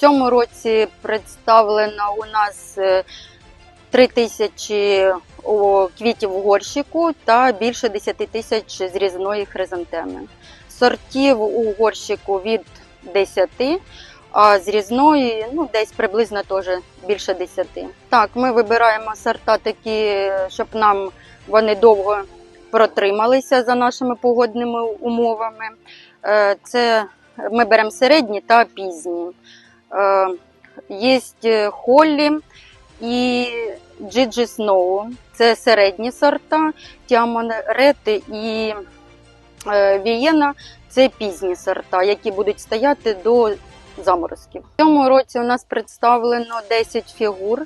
Цьому році представлено у нас е, 3 тисячі квітів у горщику та більше 10 тисяч зрізної хризантеми. Сортів у горщику від 10, а зрізної ну, десь приблизно теж більше 10. Так, ми вибираємо сорта такі, щоб нам вони довго протрималися за нашими погодними умовами. Е, Це ми беремо середні та пізні. Е, Є Холлі і Джиджі Сноу. Це середні сорта, Тіамон Рети і е, Вієна це пізні сорта, які будуть стояти до заморозків. В цьому році у нас представлено 10 фігур.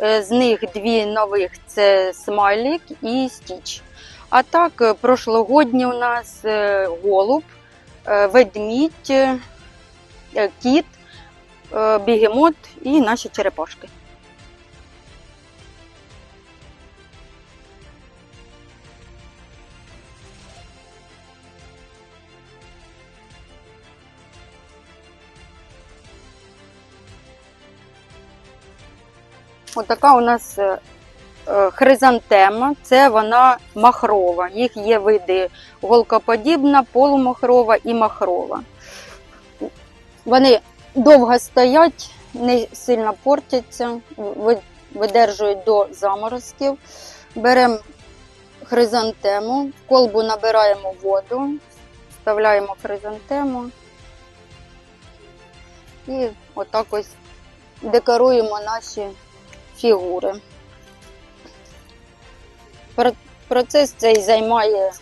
Е, З них дві нових це Смайлік і Стіч. А так, е, прошлогодні у нас е, голуб, ведмідь, кіт, бігемот і наші черепашки. Отака у нас е, е, хризантема, це вона махрова. Їх є види голкоподібна, полумахрова і махрова. Вони довго стоять, не сильно портяться, видержують до заморозків. Беремо хризантему, в колбу набираємо воду, вставляємо хризантему і отак ось декоруємо наші фігури. Процес цей займає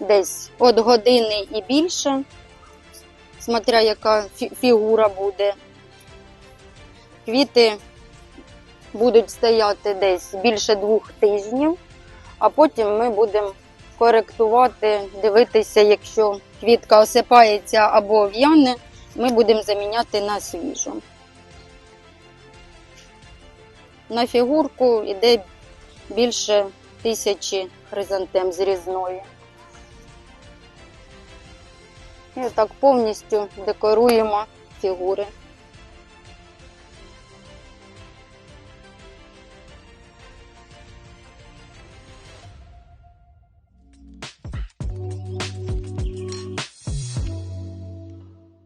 десь від години і більше, смотря яка фігура буде. Квіти будуть стояти десь більше двох тижнів, а потім ми будемо коректувати, дивитися, якщо квітка осипається або в'яне, ми будемо заміняти на свіжу. На фігурку йде більше тисячі хризантем зрізної. І так повністю декоруємо фігури.